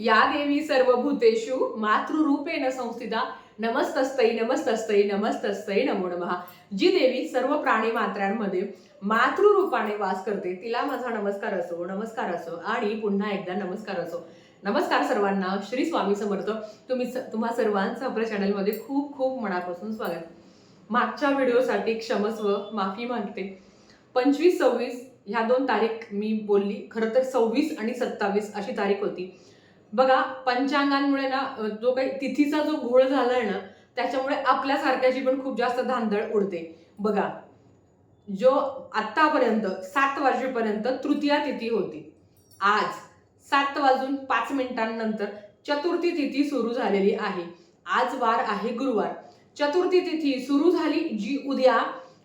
या देवी सर्व भूतेषु मातृरूपेण संस्थिता. नमस्तस्तई नमस्तस्तई नमस्तस्तई नमो नमः. जी देवी सर्व प्राणी मात्रांमध्ये मातृरूपाने वास करते. तिला माझा नमस्कार असो नमस्कार असो आणि पुन्हा एकदा नमस्कार असो. नमस्कार सर्वांना. श्री स्वामी समर्थ. तुम्ही तुम्हा सर्वांचं आपल्या चॅनलमध्ये खूप खूप मनापासून स्वागत. मागच्या व्हिडिओसाठी क्षमस्व माफी मागते. पंचवीस सव्वीस ह्या दोन तारीख मी बोलली. खरं तर सव्वीस आणि सत्तावीस अशी तारीख होती. बघा पंचांगांमुळे ना जो काही तिथीचा जो घोळ झालाय ना त्याच्यामुळे आपल्यासारख्याची पण खूप जास्त धांदळ उडते. बघा जो आतापर्यंत सात वाजेपर्यंत तृतीया तिथी होती. आज सात वाजून पाच मिनिटांनंतर चतुर्थी तिथी सुरू झालेली आहे. आज वार आहे गुरुवार. चतुर्थी तिथी सुरू झाली जी उद्या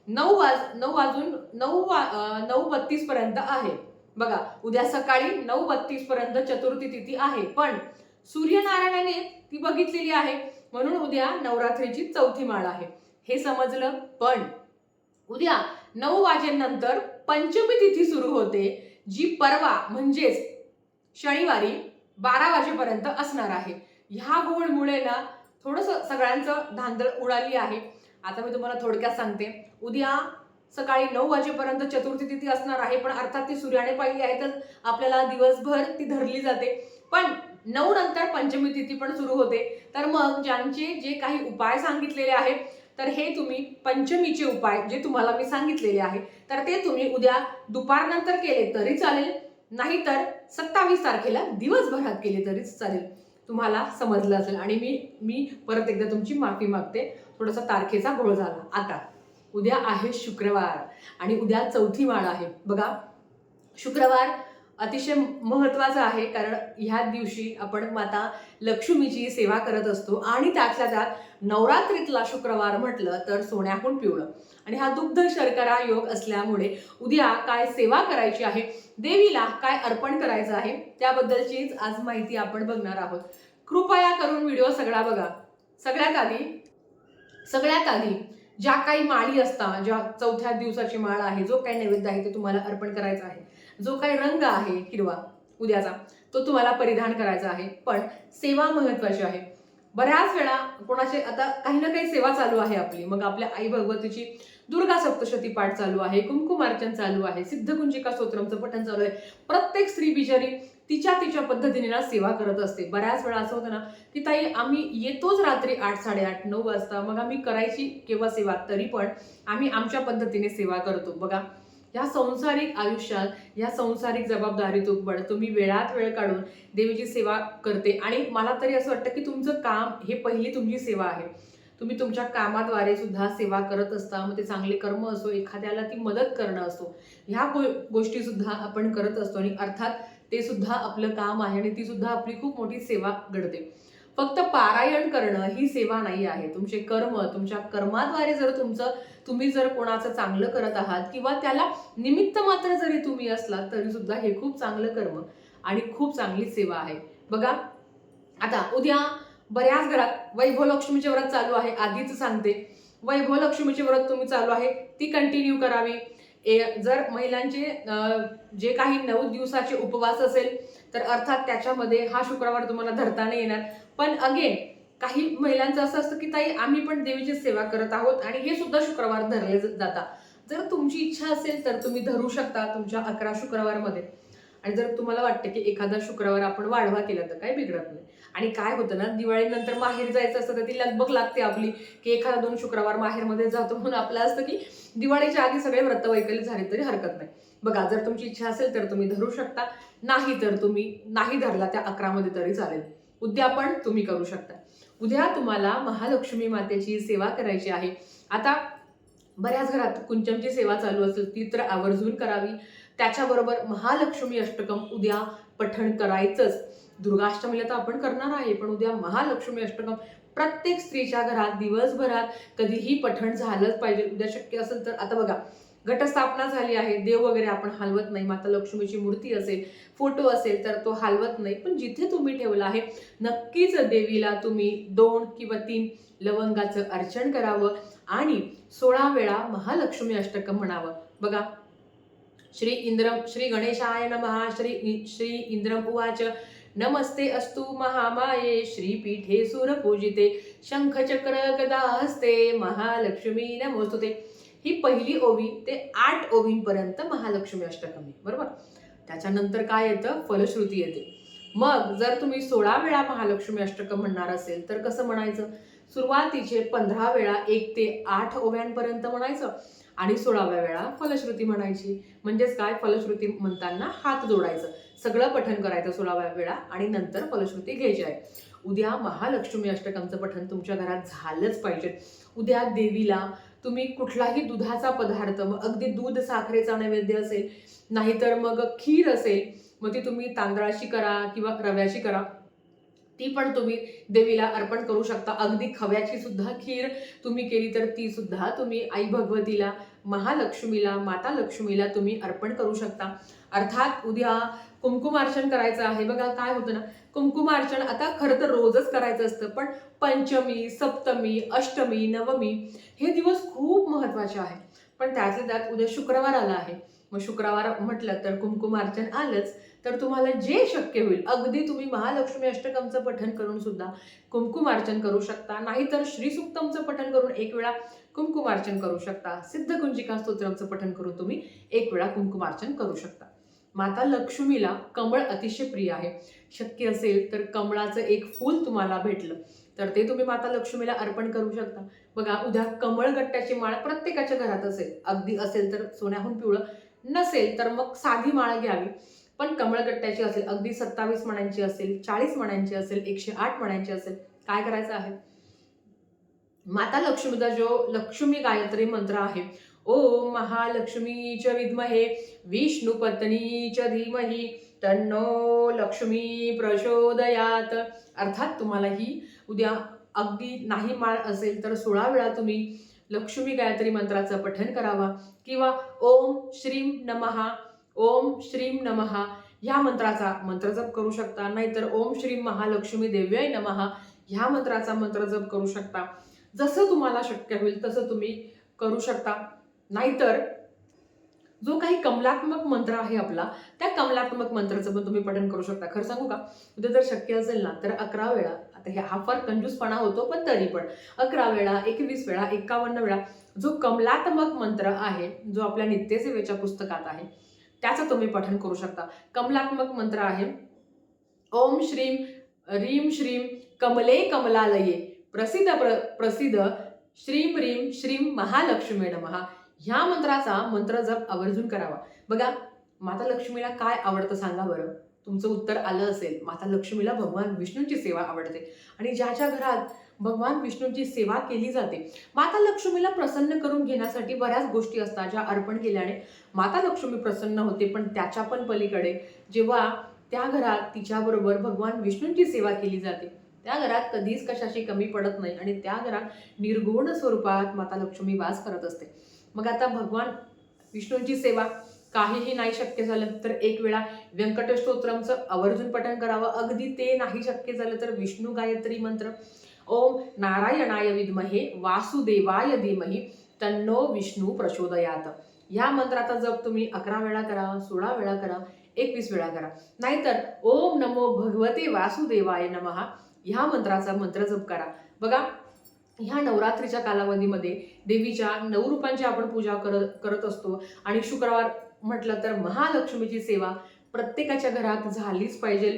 नऊ वाज नऊ वाजून नऊ वा नऊ बत्तीस पर्यंत आहे. बघा उद्या सकाळी नऊ बत्तीस पर्यंत चतुर्थी तिथी आहे. पण सूर्यनारायणाने ती बघितलेली आहे. म्हणून उद्या नवरात्रीची चौथी माळ आहे. हे समजलं? पण उद्या नऊ वाजेनंतर पंचमी तिथी सुरू होते जी परवा म्हणजेच शनिवारी बारा वाजेपर्यंत असणार आहे. ह्या गोळमुळे ना थोडंसं सगळ्यांचं धांदळ उडाली आहे. आता मी तुम्हाला थोडक्यात सांगते. उद्या सकाळी नऊ वाजेपर्यंत चतुर्थी तिथी असणार आहे पण अर्थात ती सूर्याने पाहिली आहे तर आपल्याला दिवसभर ती धरली जाते. पण नऊ नंतर पंचमी तिथी पण सुरू होते. तर मग ज्यांचे जे काही उपाय सांगितलेले आहेत तर हे तुम्ही पंचमीचे उपाय जे तुम्हाला मी सांगितलेले आहे तर ते तुम्ही उद्या दुपारनंतर केले तरी चालेल नाहीतर सत्तावीस तारखेला दिवसभरात केले तरीच चालेल. तुम्हाला समजलं असेल. आणि मी मी परत एकदा तुमची माफी मागते. थोडासा तारखेचा घोळ झाला. आता उद्या आहे शुक्रवार आणि उद्या चौथी माळ आहे. बघा शुक्रवार अतिशय महत्त्वाचं आहे कारण ह्या दिवशी आपण माता लक्ष्मीची सेवा करत असतो आणि त्यातल्या त्यात नवरात्रीतला शुक्रवार म्हटलं तर सोन्याहून पिवळं. आणि हा दुग्ध शर्करा योग असल्यामुळे उद्या काय सेवा करायची आहे देवीला काय अर्पण करायचं आहे त्याबद्दलचीच आज माहिती आपण बघणार आहोत. कृपया करून व्हिडिओ सगळा बघा. सगळ्यात आधी सगळ्यात आधी ज्या काही माळी असतात ज्या चौथ्या दिवसाची माळ आहे जो काही नैवेद्य आहे ते तुम्हाला अर्पण करायचा आहे. जो काही रंग आहे हिरवा उद्याचा तो तुम्हाला परिधान करायचा आहे. पण सेवा महत्वाची आहे. बऱ्याच वेळा कोणाचे आता काही ना काही सेवा चालू आहे आपली. मग आपल्या आई भगवतीची दुर्गा सप्तशती पाठ चालू आहे कुंकुमार्चन चालू आहे सिद्धकुंजिका स्तोत्रमचं पठण चालू आहे. प्रत्येक स्त्री बिचारी तिच्या तिच्या पद्धतीने ना सेवा करत असते. बऱ्याच वेळा असं होतं ना की ताई आम्ही येतोच रात्री आठ साडेआठ नऊ वाजता मग आम्ही करायची केव्हा सेवा तरी पण आम्ही आमच्या पद्धतीने सेवा करतो. बघा या संसारिक आयुष्यात या संसारिक जबाबदारीतून पण तुम्ही वेळात वेळ काढून देवीची सेवा करते. आणि मला तरी असं वाटतं की तुमचं काम हे पहिली तुमची सेवा आहे. तुम्ही तुमच्या कामाद्वारे सुद्धा सेवा करत असता मग ते चांगले कर्म असो एखाद्याला ती मदत करणं असो ह्या गो गोष्टी सुद्धा आपण करत असतो. आणि अर्थात ते सुद्धा आपलं काम आहे आणि ती सुद्धा आपली खूप मोठी सेवा घडते. फक्त पारायण करणं ही सेवा नाही आहे. तुमचे कर्म तुमच्या कर्माद्वारे जर तुमचं तुम्ही जर कोणाचं चांगलं करत आहात किंवा त्याला निमित्त मात्र जरी तुम्ही असलात तरी सुद्धा हे खूप चांगलं कर्म आणि खूप चांगली सेवा आहे. बघा आता उद्या बऱ्याच घरात वैभवलक्ष्मीचे व्रत चालू आहे. आधीच सांगते वैभवलक्ष्मीचे व्रत तुम्ही चालू आहे ती कंटिन्यू करावी. ए- जर महिलांचे जे काही नऊ दिवसाचे उपवास असेल तर अर्थात त्याच्यामध्ये हा शुक्रवार तुम्हाला धरता नाही येणार. पण अगेन काही महिलांचं असं असतं की ताई आम्ही पण देवीची सेवा करत आहोत आणि हे सुद्धा शुक्रवार धरले जाता जातात. जर तुमची इच्छा असेल तर तुम्ही धरू शकता तुमच्या अकरा शुक्रवारमध्ये. आणि जर तुम्हाला वाटतं की एखादा शुक्रवार आपण वाढवा केला तर काही बिघडत नाही. आणि काय होतं ना दिवाळीनंतर माहेर जायचं असतं तर ती लगबग लागते आपली की एखादा दोन शुक्रवार माहेरमध्ये जातो म्हणून आपलं असतं की दिवाळीच्या आधी सगळे व्रतवैकल्य झाले तरी हरकत नाही. बघा जर तुमची इच्छा असेल तर तुम्ही धरू शकता नाही तर तुम्ही नाही धरला त्या अकरामध्ये तरी चालेल. उद्या पण तुम्ही करू शकता. उद्या तुम्हाला महालक्ष्मी मातेची सेवा करायची आहे. आता बऱ्याच घरात कुंचमची सेवा चालू असेल ती तर आवर्जून करावी. त्याच्याबरोबर महालक्ष्मी अष्टकम उद्या पठण करायचंच. दुर्गाष्टमीला तर आपण करणार आहे पण उद्या महालक्ष्मी अष्टकम. प्रत्येक स्त्रीच्या घरात दिवसभरात कधीही पठण झालंच पाहिजे. उद्या शक्य असेल तर आता बघा घटस्थापना झाली आहे देव वगैरे आपण हलवत नाही माता लक्ष्मीची मूर्ती असेल फोटो असेल तर तो हलवत नाही. पण जिथे तुम्ही ठेवला आहे नक्कीच देवीला तुम्ही दोन किंवा तीन लवंगाचं अर्चन करावं आणि सोळा वेळा महालक्ष्मी अष्टकम म्हणावं. बघा श्री इंद्रम श्री गणेशाय नमः श्री श्री इंद्रम उवाच। नमस्ते अस्तु महामाये श्रीपीठे सुरपूजिते शंखचक्र गदा हस्ते महालक्ष्मी नमोस्तुते। ही पहिली ओवी ते आठ ओवींपर्यंत महालक्ष्मी अष्टकमी बरोबर? त्याच्यानंतर काय येतं? फलश्रुती येते. मग जर तुम्ही सोळा वेळा महालक्ष्मी अष्टकम म्हणणार असेल तर कसं म्हणायचं? सुरुवातीचे पंधरा वेळा एक ते आठ ओव्यांपर्यंत म्हणायचं आणि सोळाव्या वेळा फलश्रुती म्हणायची. म्हणजेच काय? फलश्रुती म्हणताना हात जोडायचं. सगळं पठण करायचं सोळाव्या वेळा आणि नंतर फलश्रुती घ्यायची आहे. उद्या महालक्ष्मी अष्टकमचं पठण तुमच्या घरात झालंच पाहिजे. उद्या देवीला तुम्ही कुठलाही दुधाचा पदार्थ मग अगदी दूध साखरेचा नैवेद्य असेल नाहीतर मग खीर असेल मग ती तुम्ही तांदळाशी करा किंवा रव्याशी करा. ती पण तुम्ही देवीला अर्पण करू शकता. अगदी खव्याची सुद्धा खीर तुम्ही केली तर ती सुद्धा तुम्ही आई भगवतीला महालक्ष्मीला माता लक्ष्मीला तुम्ही अर्पण करू शकता. अर्थात उद्या कुंकुमार्चन करायचं आहे. बघा काय होतं ना कुंकुमार्चन आता खरं तर रोजच करायचं असतं पण पंचमी सप्तमी अष्टमी नवमी हे दिवस खूप महत्त्वाचे आहे. पण त्यातल्या त्यात उद्या शुक्रवार आला आहे. मग शुक्रवार म्हटलं तर कुंकुमार्चन आलंच तर तुम्हाला जे शक्य होईल अगदी तुम्ही महालक्ष्मी अष्टकमचं पठन करून सुद्धा कुंकुमार्चन करू शकता. नाहीतर श्रीसुक्तमचं पठन करून एक वेळा कुंकुमार्चन करू शकता. सिद्धकुंजिका स्तोत्रमचं पठन करून तुम्ही एक वेळा कुंकुमार्चन करू शकता. माता लक्ष्मीला कमळ अतिशय प्रिय आहे. शक्य असेल तर कमळाचं एक फूल तुम्हाला भेटलं तर ते तुम्ही माता लक्ष्मीला अर्पण करू शकता. बघा उद्या कमळ गट्ट्याची माळ प्रत्येकाच्या घरात असेल. अगदी असेल तर सोन्याहून पिवळं नसेल तर मग साधी माळ घ्यावी. पण कमळगट्ट्याची असेल अगदी सत्तावीस मण्यांची असेल चाळीस मण्यांची असेल एकशे आठ मण्यांची असेल काय करायचं आहे? माता लक्ष्मीचा जो लक्ष्मी गायत्री मंत्र आहे ओम महालक्ष्मीच विद्महे विष्णू पत्नीच धीमही तन्नो लक्ष्मी प्रचोदयात. अर्थात तुम्हाला ही उद्या अगदी नाही माळ असेल तर सोळा वेळा तुम्ही लक्ष्मी गायत्री मंत्राचं पठण करावा. किंवा ओम श्रीम नमहा ओम श्रीम नमहा ह्या मंत्राचा मंत्रजप करू शकता. नाहीतर ओम श्रीम महालक्ष्मी देव्याय नमहा ह्या मंत्राचा मंत्रजप करू शकता. जसं तुम्हाला शक्य होईल तसं तुम्ही करू शकता. नाहीतर जो काही कमलात्मक मंत्र आहे आपला त्या कमलात्मक मंत्राचं पण तुम्ही पठण करू शकता. खरं सांगू का? उद्या जर शक्य असेल ना तर अकरा वेळा तर हे हा फार कंजूसपणा होतो पण तरी पण. अकरा वेळा एकवीस वेळा एकावन्न वेळा जो कमलात्मक मंत्र आहे जो आपल्या नित्यसेवेच्या पुस्तकात आहे त्याचं तुम्ही पठन करू शकता. कमलात्मक मंत्र आहे ओम श्रीम रीम श्रीम कमले कमलालये प्रसिद्ध प्र प्रसिद्ध श्रीम रीम श्रीम महालक्ष्मी नमहा ह्या मंत्राचा मंत्र जप आवर्जून करावा. बघा माता लक्ष्मीला काय आवडतं सांगा बरं. तुमचं उत्तर आलं असेल. माता लक्ष्मीला भगवान विष्णूंची सेवा आवडते. आणि ज्या ज्या घरात भगवान विष्णूंची सेवा केली जाते माता लक्ष्मीला प्रसन्न करून घेण्यासाठी बऱ्याच गोष्टी असतात ज्या अर्पण केल्याने माता लक्ष्मी प्रसन्न होते. पण त्याच्या पण पलीकडे जेव्हा त्या घरात तिच्याबरोबर भगवान विष्णूंची सेवा केली जाते त्या घरात कधीच कशाशी कमी पडत नाही आणि त्या घरात निर्गुण स्वरूपात माता लक्ष्मी वास करत असते. मग आता भगवान विष्णूंची सेवा काहीही नाही शक्य झालं तर एक वेळा व्यंकटेश स्तोत्रमचं आवर्जून पठण करावं. अगदी ते नाही शक्य झालं तर विष्णू गायत्री मंत्र. ओम नारायणाय विद्महे वासुदेवाय धीमही तन्नो विष्णू प्रचोदयात. ह्या मंत्राचा जप तुम्ही अकरा वेळा करा सोळा वेळा करा एकवीस वेळा करा. नाहीतर ओम नमो भगवते वासुदेवाय नमहा ह्या मंत्राचा मंत्र जप करा. बघा ह्या नवरात्रीच्या कालावधीमध्ये देवीच्या नऊ रूपांची आपण पूजा करत करत असतो आणि शुक्रवार म्हटलं तर महालक्ष्मीची सेवा प्रत्येकाच्या घरात झालीच पाहिजे.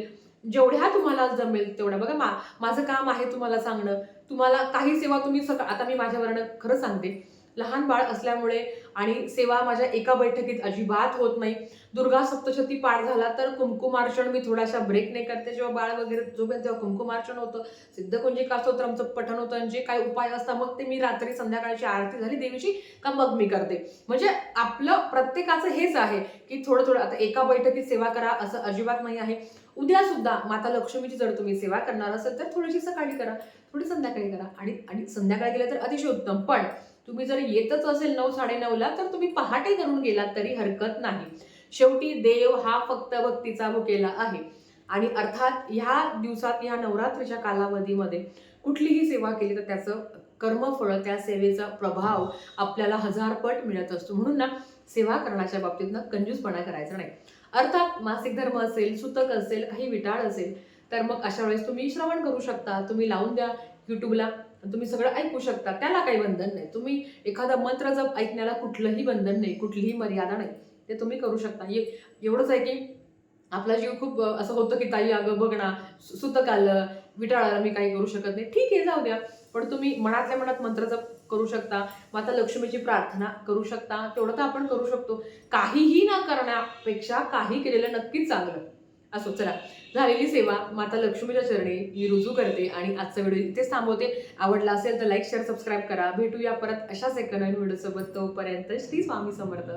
जेवढ्या तुम्हाला जमेल तेवढ्या. बघा मा माझं काम आहे तुम्हाला सांगणं. तुम्हाला काही सेवा तुम्ही सकाळ आता मी माझ्यावरनं खरं सांगते. लहान बाळ असल्यामुळे आणि सेवा माझ्या एका बैठकीत अजिबात होत नाही. दुर्गा सप्तशती पाठ झाला तर कुंकुमार्चन मी थोडाशा ब्रेकने करते. जेव्हा बाळ वगैरे झोपेल तेव्हा कुंकुमार्चन होतं. सिद्ध कुंजिका स्तोत्रमचं पठण होतं आणि जे काही उपाय असतात मग ते मी रात्री संध्याकाळची आरती झाली देवीची का मग मी करते. म्हणजे आपलं प्रत्येकाचं हेच आहे की थोडं थोडं आता एका बैठकीत सेवा करा असं अजिबात नाही आहे. उद्या सुद्धा माता लक्ष्मीची जर तुम्ही सेवा करणार असेल तर थोडीशी सकाळी करा थोडी संध्याकाळी करा आणि आणि संध्याकाळी गेलं तर अतिशय उत्तम. पण तुम्ही जर येतच असेल नऊ साडेनऊला तर तुम्ही पहाटे करून गेलात तरी हरकत नाही. शेवटी देव हा फक्त भक्तीचा भुकेला आहे. आणि अर्थात ह्या दिवसात ह्या नवरात्रीच्या कालावधीमध्ये कुठलीही सेवा केली तर त्याचं कर्मफळ त्या सेवेचा प्रभाव आपल्याला हजारपट मिळत असतो. म्हणून ना सेवा करण्याच्या बाबतीत ना कंजूसपणा करायचा नाही. अर्थात मासिक धर्म असेल सुतक असेल काही विटाळ असेल तर मग अशा वेळेस तुम्ही श्रवण करू शकता. तुम्ही लावून द्या यूट्यूबला तुम्ही सगळं ऐकू शकता. त्याला काही बंधन नाही. तुम्ही एखादा मंत्र जप ऐकण्याला कुठलंही बंधन नाही कुठलीही मर्यादा नाही. ते तुम्ही करू शकता. ए- एवढंच आहे की आपला जीव खूप असं होतं की ताई अगं बघ ना सुतक आलं विटाळाला मी काही करू शकत नाही. ठीक आहे जाऊ द्या. पण तुम्ही मनातल्या मनात मंत्र जप करू शकता. माता लक्ष्मीची प्रार्थना करू शकता. तेवढं तर आपण करू शकतो. काहीही ना करण्यापेक्षा काही केलेलं नक्कीच चांगलं. असो चला. झालेली सेवा माता लक्ष्मीच्या चरणी मी रुजू करते आणि आजचा व्हिडिओ इथेच थांबवते. आवडला असेल तर लाईक शेअर सबस्क्राईब करा. भेटूया परत अशाच एका नवीन व्हिडिओसोबत. तोपर्यंत श्री स्वामी समर्थ.